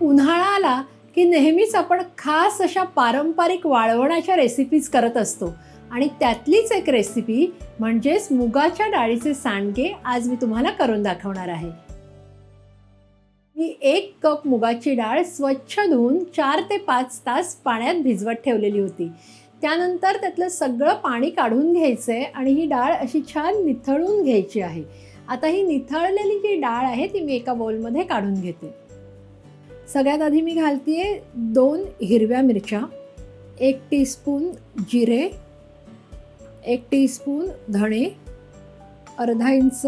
उन्हाळा आला की नेहमीच आपण खास अशा पारंपरिक वाळवणाच्या रेसिपीज करत असतो. आणि त्यातलीच एक रेसिपी म्हणजेच मुगाच्या डाळीचे सांडगे आज मी तुम्हाला करून दाखवणार आहे. मी एक कप मुगाची डाळ स्वच्छ धुवून चार ते पाच तास पाण्यात भिजवत ठेवलेली होती. त्यानंतर त्यातलं सगळं पाणी काढून घ्यायचं आहे आणि ही डाळ अशी छान निथळून घ्यायची आहे. आता ही निथळलेली जी डाळ आहे ती मी एका बोलमध्ये काढून घेते. सगळ्यात आधी मी घालते दोन हिरव्या मिरच्या एक टीस्पून जिरे एक टीस्पून धणे अर्धा इंच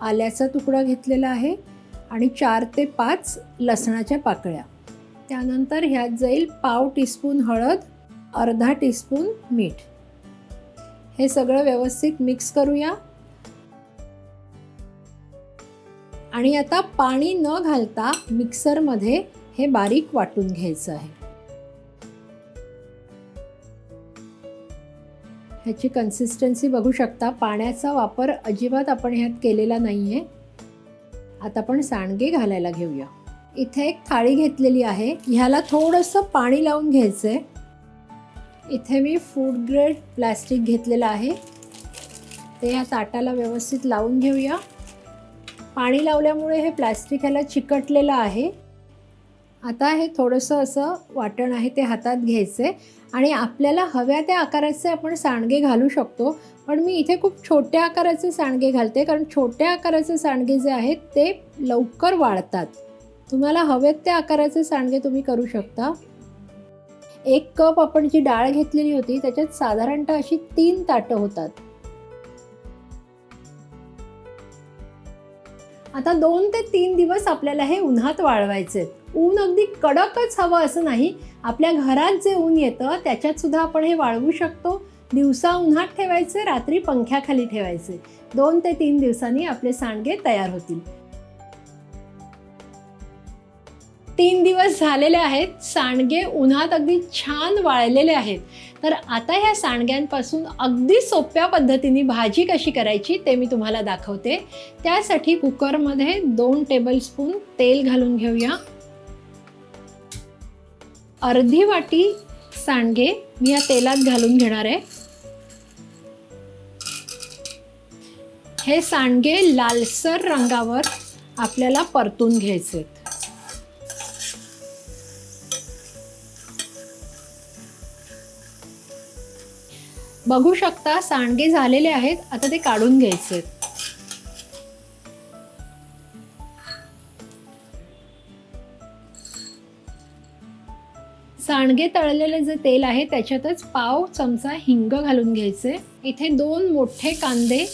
आल्याचा तुकडा घेतलेला आहे आणि चार ते पाच लसणाच्या पाकळ्या. त्यानंतर ह्यात जाईल पाव टीस्पून हळद अर्धा टीस्पून मीठ. हे सगळं व्यवस्थित मिक्स करूया. आणि आता पाणी न घालता मिक्सरमध्ये हे बारीक वाटून घ्यायचं आहे. ह्याची कन्सिस्टन्सी बघू शकता. पाण्याचा वापर अजिबात आपण ह्यात केलेला नाही आहे आता आपण सांडगे घालायला घेऊया. इथे एक थाळी घेतलेली आहे. ह्याला थोडंसं पाणी लावून घ्यायचं आहे इथे मी फूड ग्रेड प्लॅस्टिक घेतलेलं आहे. ते ह्या ताटाला व्यवस्थित लावून घेऊया. पाणी लावल्यामुळे हे प्लास्टिक ह्याला चिकटलेलं आहे. आता हे थोडंसं असं वाटण आहे ते हातात घ्यायचं आहे आणि आपल्याला हव्या त्या आकाराचे आपण सांडगे घालू शकतो. पण मी इथे खूप छोट्या आकाराचे सांडगे घालते. कारण छोट्या आकाराचे सांडगे जे आहेत ते लवकर वाळतात. तुम्हाला हवेत त्या आकाराचे सांडगे तुम्ही करू शकता. एक कप आपण जी डाळ घेतलेली होती त्याच्यात साधारणतः अशी तीन ताटं होतात. आता दोन ते तीन दिवस आपल्याला हे उन्हात वाळवायचे. ऊन अगदी कडकच हवं असं नाही. आपल्या घरात जे ऊन येतं त्याच्यात सुद्धा आपण हे वाळवू शकतो. दिवसा उन्हात ठेवायचे रात्री पंख्याखाली ठेवायचे. दोन ते तीन दिवसांनी आपले सांडगे तयार होतील. तीन दिवस झालेले आहेत सांडगे उन्हात अगदी छान वाळलेले आहेत. तर आता ह्या सांडग्यांपासून अगदी सोप्या पद्धतीने भाजी कशी करायची ते मी तुम्हाला दाखवते. त्यासाठी कुकरमध्ये दोन टेबलस्पून तेल घालून घेऊया. अर्धी वाटी सांडगे मी या तेलात घालून घेणार आहे. हे सांडगे लालसर रंगावर आपल्याला परतून घ्यायचे बघू शकता सांडगे झालेले आहेत आता ते काढून घ्यायचे. सांडगे तळलेले जे तेल आहे त्याच्यातच पाव चमचा हिंग घालून घ्यायचे. इथे दोन मोठे कांदे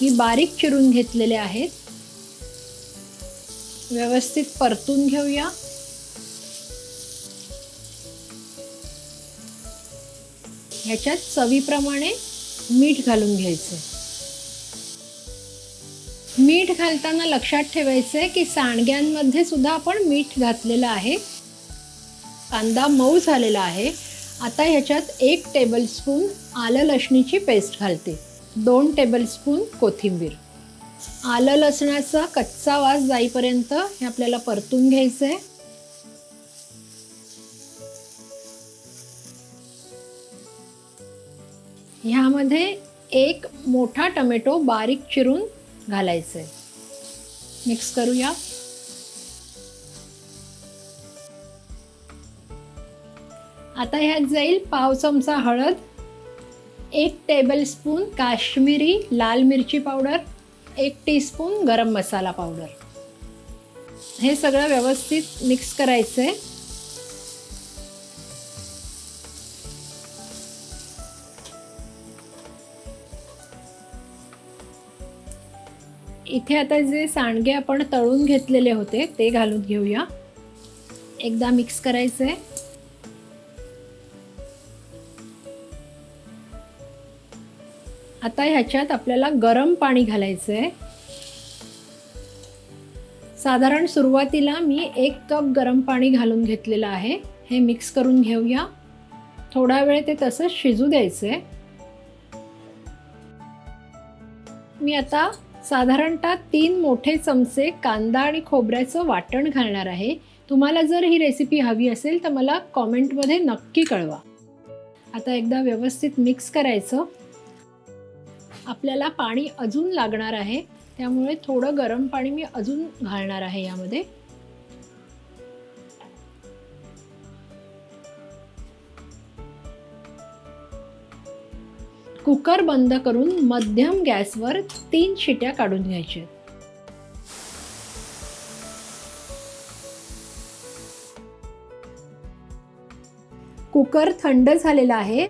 मी बारीक चिरून घेतलेले आहेत. व्यवस्थित परतून घेऊया. ह्याच्यात चवीप्रमाणे मीठ घालून घ्यायचं. मीठ घालताना लक्षात ठेवायचं आहे की सांडग्यांमध्ये सुद्धा आपण मीठ घातलेलं आहे. कांदा मऊ झालेला आहे. आता ह्याच्यात एक टेबलस्पून आलं लसणीची पेस्ट घालते. दोन टेबलस्पून कोथिंबीर. आलं लसणाचा कच्चा वास जाईपर्यंत हे आपल्याला परतून घ्यायचं आहे ह्यामध्ये एक मोठा टोमॅटो बारीक चिरून घालायचं आहे मिक्स करूया. आता ह्यात जाईल पाव चमचा हळद एक टेबलस्पून काश्मीरी लाल मिरची पावडर एक टीस्पून गरम मसाला पावडर. हे सगळं व्यवस्थित मिक्स करायचं आहे इथे आता जे सांडगे आपण तळून घेतलेले होते ते घालून घेऊया. एकदा मिक्स करायचं आहे आता ह्याच्यात आपल्याला गरम पाणी घालायचं आहे साधारण सुरुवातीला मी एक कप गरम पाणी घालून घेतलेलं आहे. हे मिक्स करून घेऊया. थोडा वेळ ते तसंच शिजू द्यायचं आहे मी आता साधारणतः तीन मोठे चमचे कांदा आणि खोबऱ्याचं वाटण घालणार आहे. तुम्हाला जर ही रेसिपी हवी असेल तर मला कॉमेंटमध्ये नक्की कळवा. आता एकदा व्यवस्थित मिक्स करायचं. आपल्याला पाणी अजून लागणार आहे. त्यामुळे थोडं गरम पाणी मी अजून घालणार आहे यामध्ये. कुकर बंद करून मध्यम गॅसवर तीन शिट्या काढून घ्यायच्या. कुकर थंड झालेला आहे.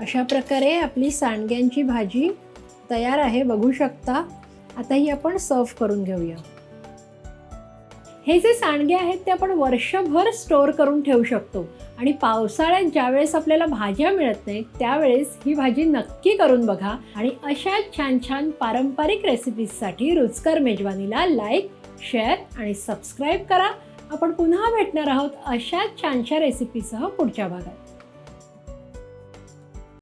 अशा प्रकारे आपली सांडग्यांची भाजी तयार आहे बघू शकता. आता ही आपण सर्व करून घेऊया. हे जे सांडगे आहेत ते आपण वर्षभर स्टोअर करून ठेवू शकतो. आणि पावसाळ्यात ज्यावेळेस आपल्याला भाज्या मिळत नाहीत त्यावेळेस ही भाजी नक्की करून बघा आणि अशा छान छान पारंपरिक रेसिपीजसाठी रुचकर मेजवानीला लाईक शेअर आणि सबस्क्राईब करा. आपण पुन्हा भेटणार आहोत अशाच छानशा रेसिपीसह पुढच्या भागात.